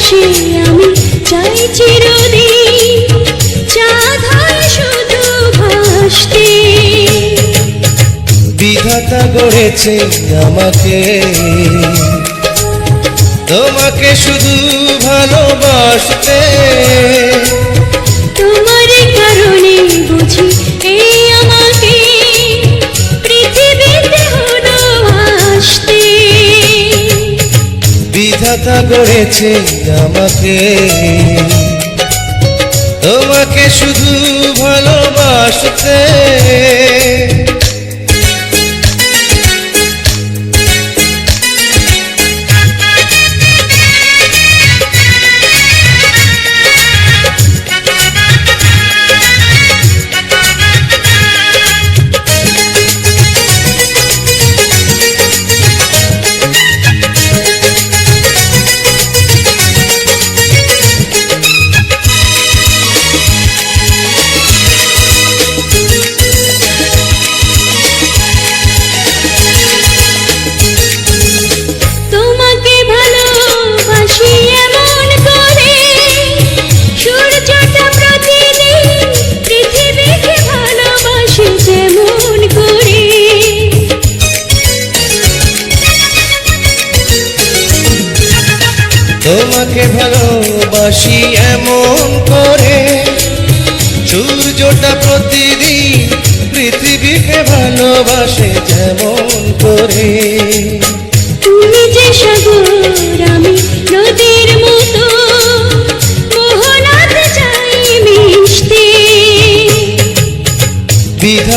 আকাশে আমি চাই চিরদিন চাঁদ শুধু ভাসতে। বিধাতা গড়েছে আমাকে তোমাকে শুধু ভালোবাসতে। তোমার বিধাতা করেছে আমাকে। তোমাকে শুধু ভালোবাসতে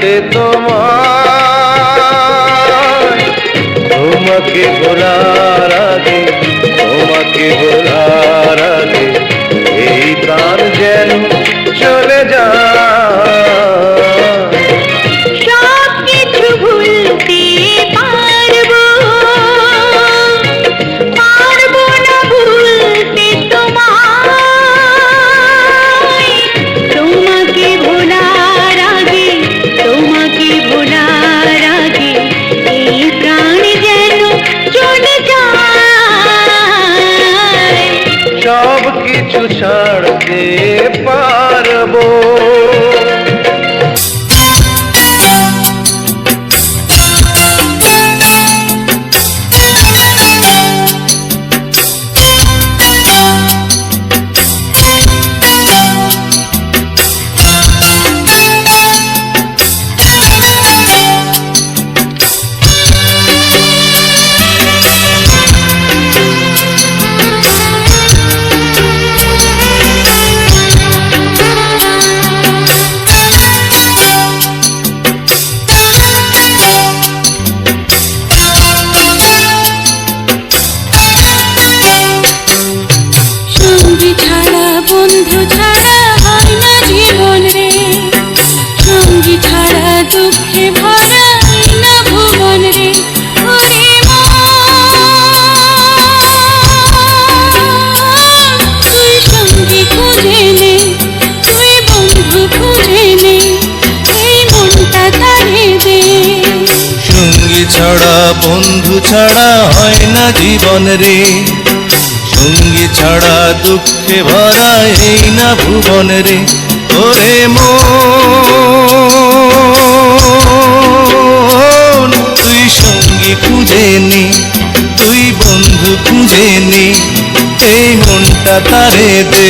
ছাড়তে তোমার তোমাকে বলার আগে তোমাকে ভোলার বন্ধু ছাড়া হয় না জীবন রে। সঙ্গী ছাড়া দুঃখে ভরা এই না ভুবন রে। ওরে মন, তুই সঙ্গী খুঁজে নে, তুই বন্ধু খুঁজে নে, এই মনটা তারে দে।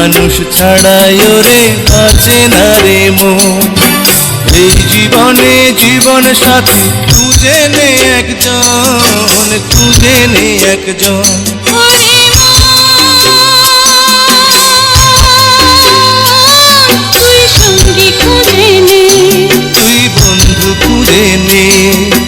মানুষ ছাড়াই ওরে বাঁচে না রে মন। এই জীবনে জীবন সাথী খুঁজে নে একজন খুঁজে নে একজন। তুই বন্ধু খুঁজে নে।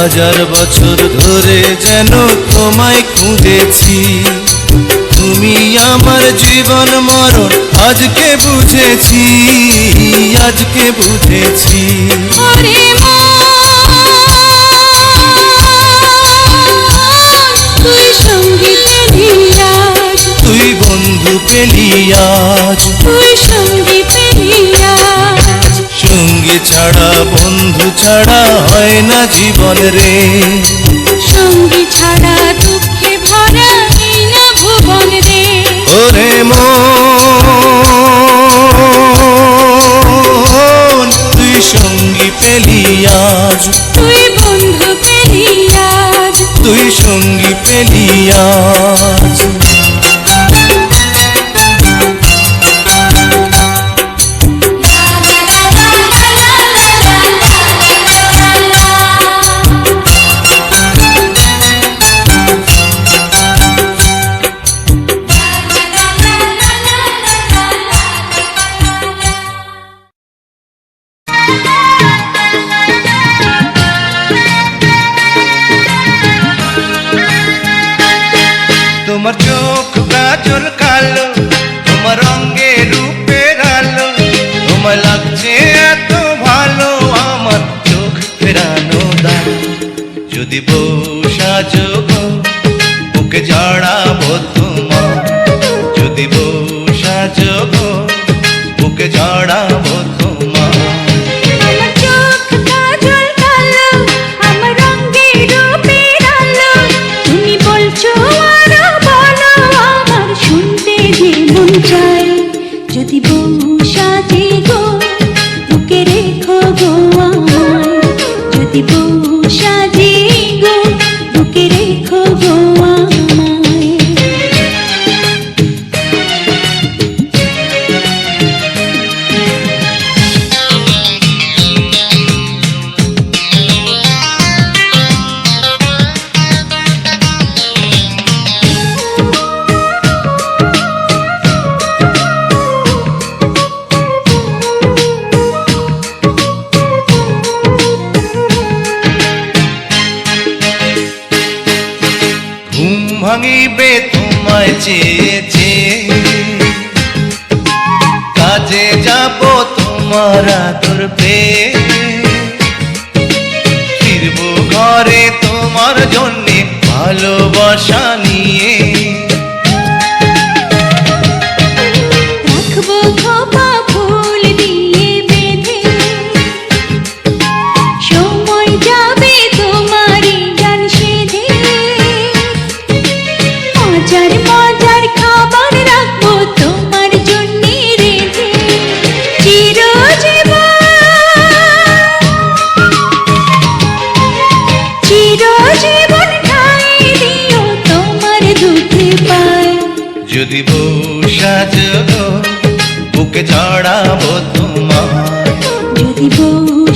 হাজার বছর ধরে যেন তোমায় খুঁজেছি। তুমি আমার জীবন মরণ আজকে বুঝেছি আজকে বুঝেছি। তুই বন্ধু পেলি আজ। তুই সঙ্গী পেলি সঙ্গী ছাড়া বন্ধু ছাড়া হয় না জীবন রে। সঙ্গী ছাড়া দুঃখে ভরা না ভুবন রে। ওরে মন তুই সঙ্গী পেলি আজ। তুই বন্ধু পেলি আজ। তুই সঙ্গী পেলি আজ। বুকে জড়াবো তোমার। যদি বউ সাজো গো, বুকে জড়াবো তোমার। তুমি বলছো আমার শুনতে যে মন ভাঙিবে তোমায় চেয়েছে। কাজে যাব তোমার আদর পেয়ে। ঘরে তোমার জন্যে ভালোবাসা নিয়ে। বুকে চড়াবো তোমার যদি বউ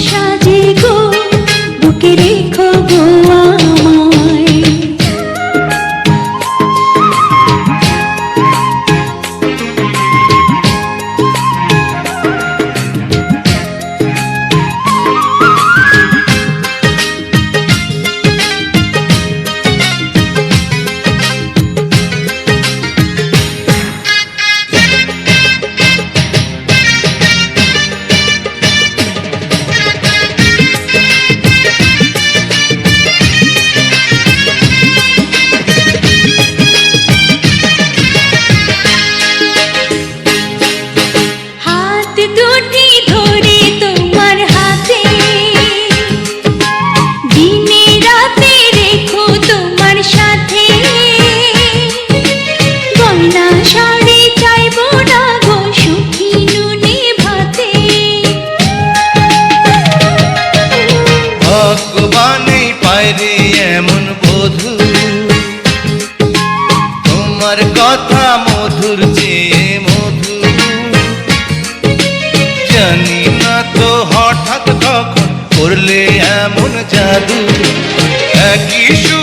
you should.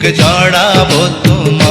বুক জড়াবো তোমার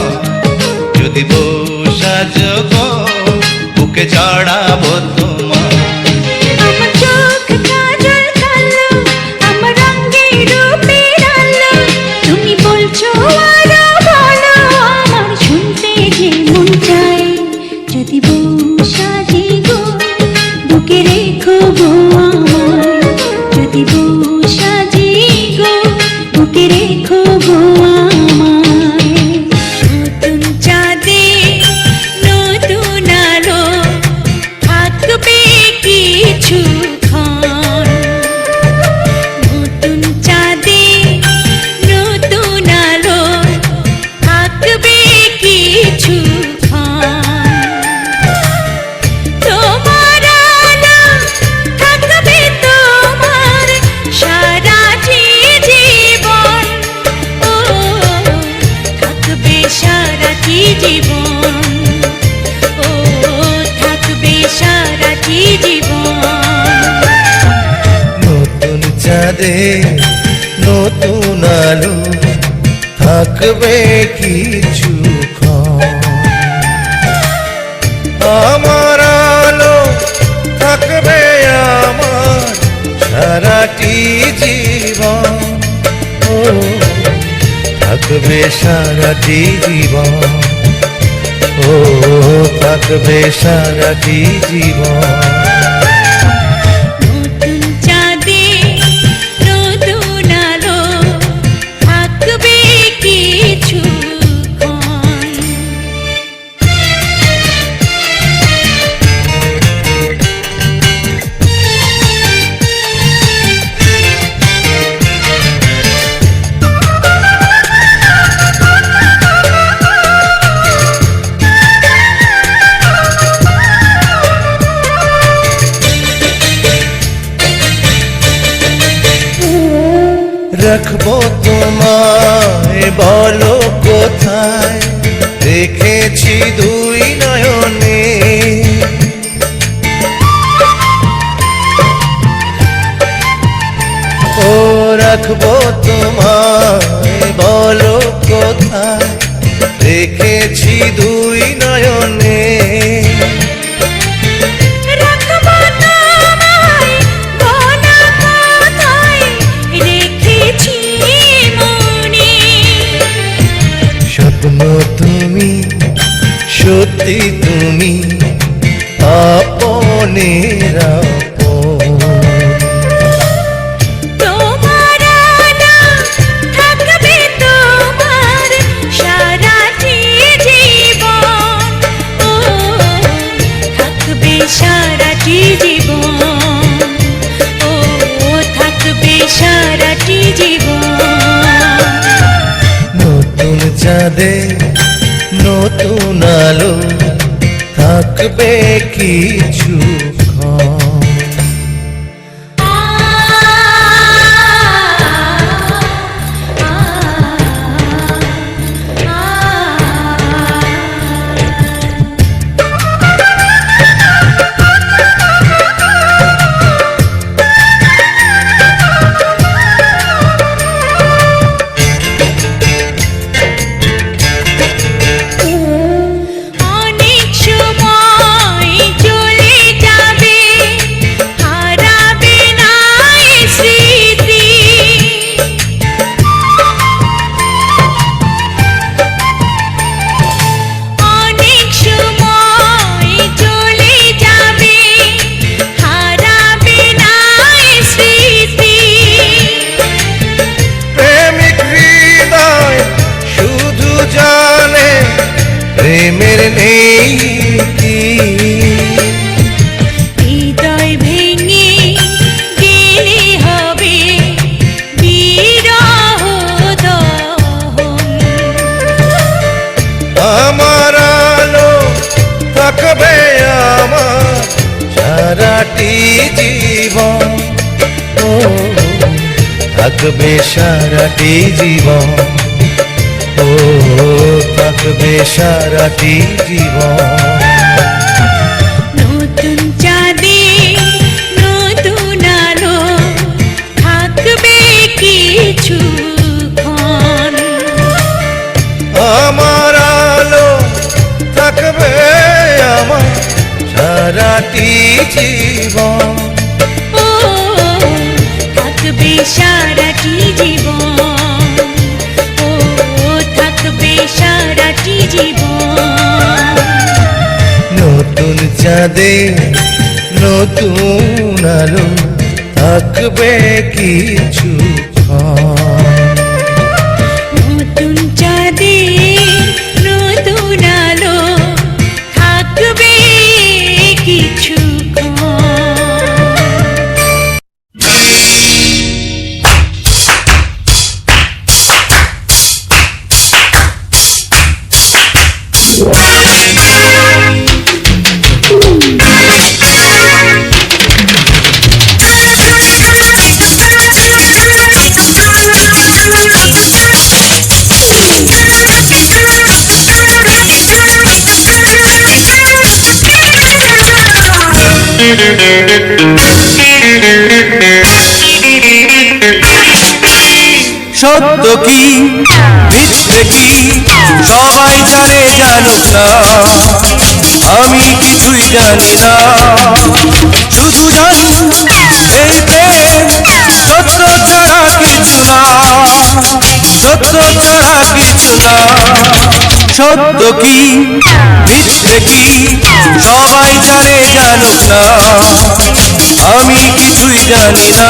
দে, নতুন আলো থাকবে কিছু আমার আলো থাকবে আমার সারাটি জীবন। ও, থাকবে সারাটি জীবন। ও, থাকবে সারাটি জীবন। সত্যি তুমি আপন। থাকবে কিছু? জীবন। ও থাকবে সারাটি জীবন। ও থাকবে সারাটি জীবন। চাঁদে থাকবে সারাটি জীবন। ও থাকবে সারাটি জীবন। নতুন চাঁদে নতুন আলো থাকবে কিছু নতুন কি? মিথ্যে কি? সবাই জানে জানুক না। আমি কিছুই জানি না। শুধু জানি এই প্রেম সত্য ছাড়া কিছু না। সত্য ছাড়া কিছু না। সত্য কি? মিথ্যে কি? সবাই জানে জানুক না। আমি কিছুই জানি না।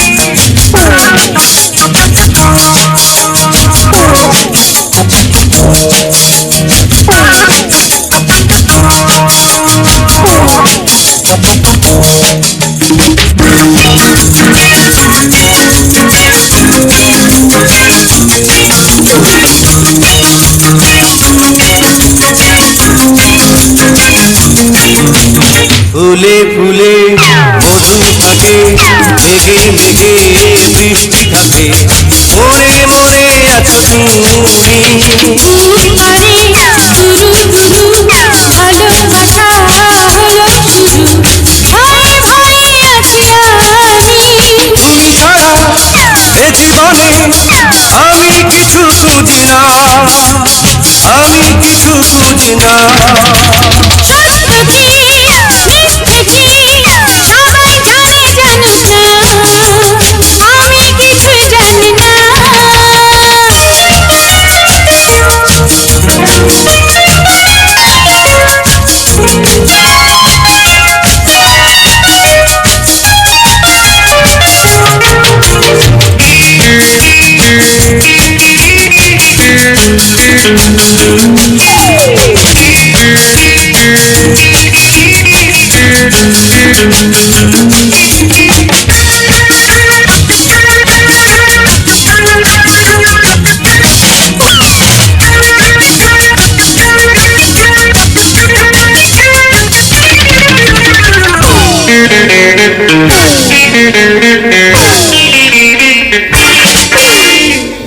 বুঝি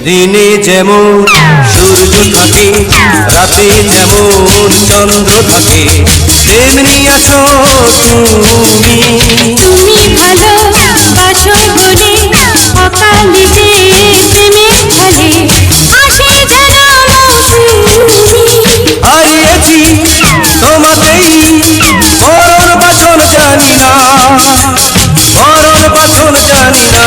দিনে যেমন সূর্য থাকে রাতে যেমন চন্দ্র থাকে তেমনি তুমি। তুমি বলে অকালে যে আসে হারিয়েছি তোমাতেই মরণ বাছন জানি না মরণ জানি না।